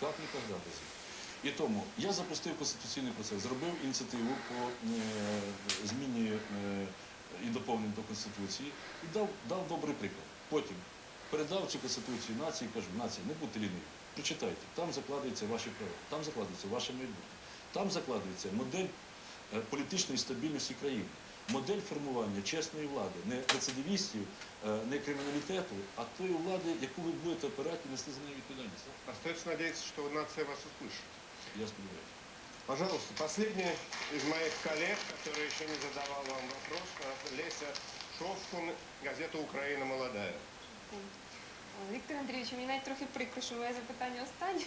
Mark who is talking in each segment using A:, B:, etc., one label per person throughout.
A: Как никогда без них. І тому я запустив конституційний процес, зробив ініціативу по е, зміні е, і доповненню до Конституції і дав, дав добрий приклад. Потім передав цю конституцію нації, кажу, нація, не будьте ліниві, прочитайте, там закладаються ваші права, там закладається ваше майбутнє, там закладається модель е, політичної стабільності країни, модель формування чесної влади, не рецидивістів, е, не криміналітету, а тої влади, яку ви будете опирати і нести за нею відповідальність.
B: Остается надеяться, что нация вас услышит.
A: Я сподіваюся.
B: Пожалуйста, последний из моих коллег, который еще не задавал вам вопрос, э, Леся Шовкун, газета «Украина молодая».
C: Віктор Андрійович, мені навіть трохи прикро, що моє запитання останнє,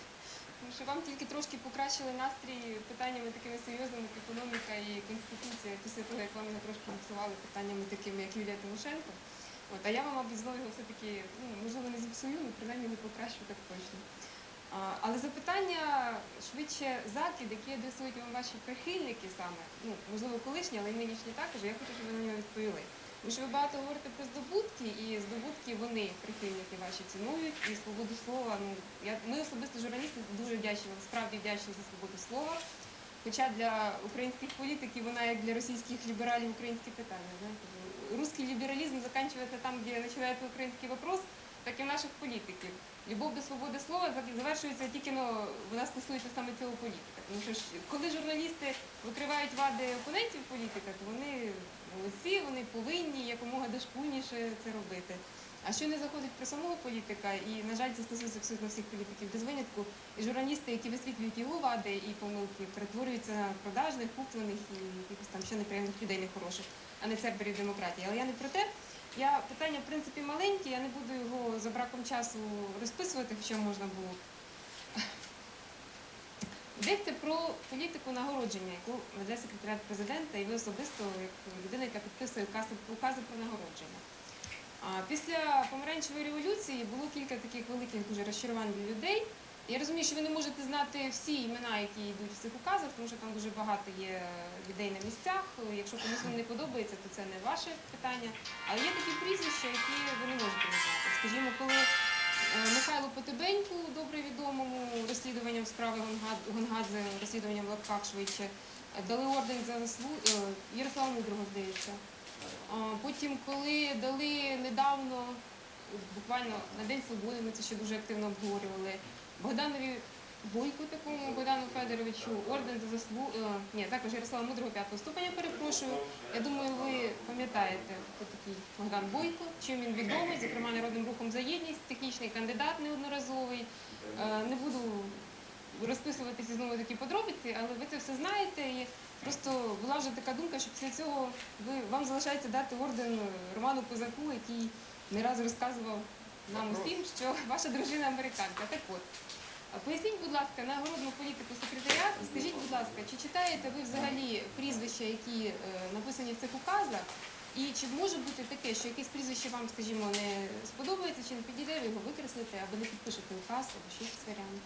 C: Що вам тільки трошки покращили настрій питаннями такими серйозними, як економіка і конституція, після того, як вам його трошки зіпсували питаннями такими, як Юлія Тимошенко. От, а я вам, мабуть, знову його все-таки, ну, можливо, не зіпсую, але принаймні не покращу так точно. А, але запитання швидше закид, які адресують вам ваші прихильники саме, ну, можливо, колишні, але й нинішні також, я хочу, щоб ви на нього відповіли. Тому що ви багато говорите про здобутки, і здобутки вони, прихильники ваші, цінують, і свободу слова. Ну, я, ми особисто журналісти дуже вдячні, вам, справді вдячні за свободу слова. Хоча для українських політиків вона як для російських лібералів українське питання. Знаєте? Русський лібералізм закінчується там, де починається український вопрос, так і в наших політиків. Любов до свободи слова завершується тільки ну, вона стосується саме цього політика. Тому що ж, коли журналісти викривають вади опонентів політика, то вони молодці, вони повинні якомога дошкульніше це робити. А що не заходить про самого політика, і, на жаль, це стосується абсолютно всіх політиків без винятку, і журналісти, які висвітлюють його вади і помилки, перетворюються на продажних, куплених і якихось там ще неприємних людей нехороших, а не церберів демократії. Але я не про те. Я питання, в принципі, маленьке, я не буду його за браком часу розписувати, хоча можна було. Йдеться про політику нагородження, яку веде секретаріат президента, і ви особисто, як людина, яка підписує укази, укази про нагородження. Після помаранчевої революції було кілька таких великих дуже розчарувань для людей. Я розумію, що ви не можете знати всі імена, які йдуть в цих указах, тому що там дуже багато є людей на місцях. Якщо комусь вам не подобається, то це не ваше питання. Але є такі прізвища, які ви не можете не знати. Скажімо, коли е, Михайло Потебеньку, добре відомому розслідуванням справи Гонгадзе, розслідуванням в лапках швидше, е, дали орден за заслугу Ярославу Мудрого, здається. Потім, коли дали недавно, буквально на День Свободи, ми це ще дуже активно обговорювали, Богданові Бойку, такому Богдану Федоровичу, орден за заслугу, ні, також Ярослава Мудрого п'ятого ступеня, перепрошую. Я думаю, ви пам'ятаєте, хто такий Богдан Бойко, чим він відомий, зокрема Народним рухом за єдність, технічний кандидат неодноразовий. Е, Не буду розписуватися знову такі подробиці, але ви це все знаєте. І просто була вже така думка, що після цього ви, вам залишається дати орден Роману Козаку, який не раз розказував нам усім, що ваша дружина американка. Так от. Поясніть, будь ласка, нагородну політику секретаря. Скажіть, будь ласка, чи читаєте ви взагалі прізвища, які е, написані в цих указах? І чи може бути таке, що якесь прізвище вам, скажімо, не сподобається, чи не підійде, ви його викреслите або не підпишете указ, або ще якийсь варіант?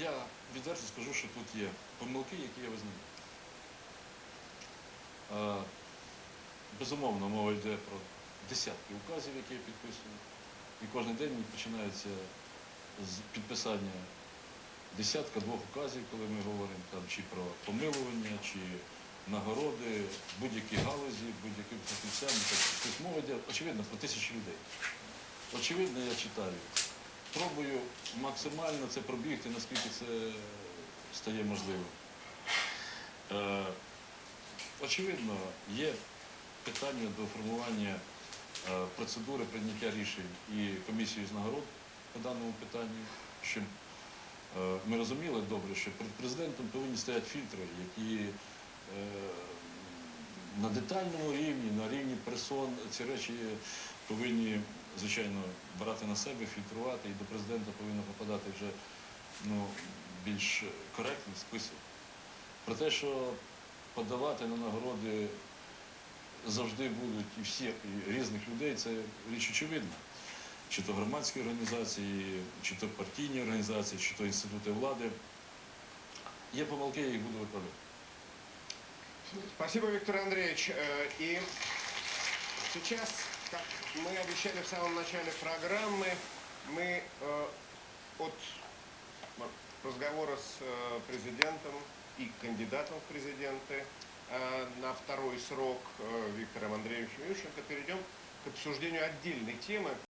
A: Я відверто скажу, що тут є помилки, які я визнаю. Е, Безумовно, мова йде про десятки указів, які я підписую. І кожен день починається з підписання десятка-двох указів, коли ми говоримо там, чи про помилування, чи нагороди, будь-які галузі, будь-яким фахівцям. Тобто мова йде, очевидно, про тисячі людей. Очевидно, я читаю. Пробую максимально це пробігти, наскільки це стає можливим. Очевидно, є питання до формування е, процедури прийняття рішень і комісії з нагород по даному питанню, щоб е, ми розуміли добре, що перед президентом повинні стояти фільтри, які е, на детальному рівні, на рівні персон ці речі повинні, звичайно, брати на себе, фільтрувати, і до президента повинно попадати вже ну, більш коректний список. Про те, що подавати на нагороди завжди будуть і всіх і різних людей, це річ очевидна. Чи то громадські організації, чи то партійні організації, чи то інститути влади. Є помилки, я їх буду виправляти.
B: Спасибо, Виктор Андреевич. Э, И Сейчас, как мы обещали в самом начале программы, мы э, от разговора с э, президентом и кандидатом в президенты э, на второй срок э, Виктором Андреевичем Ющенко перейдем к обсуждению отдельной темы,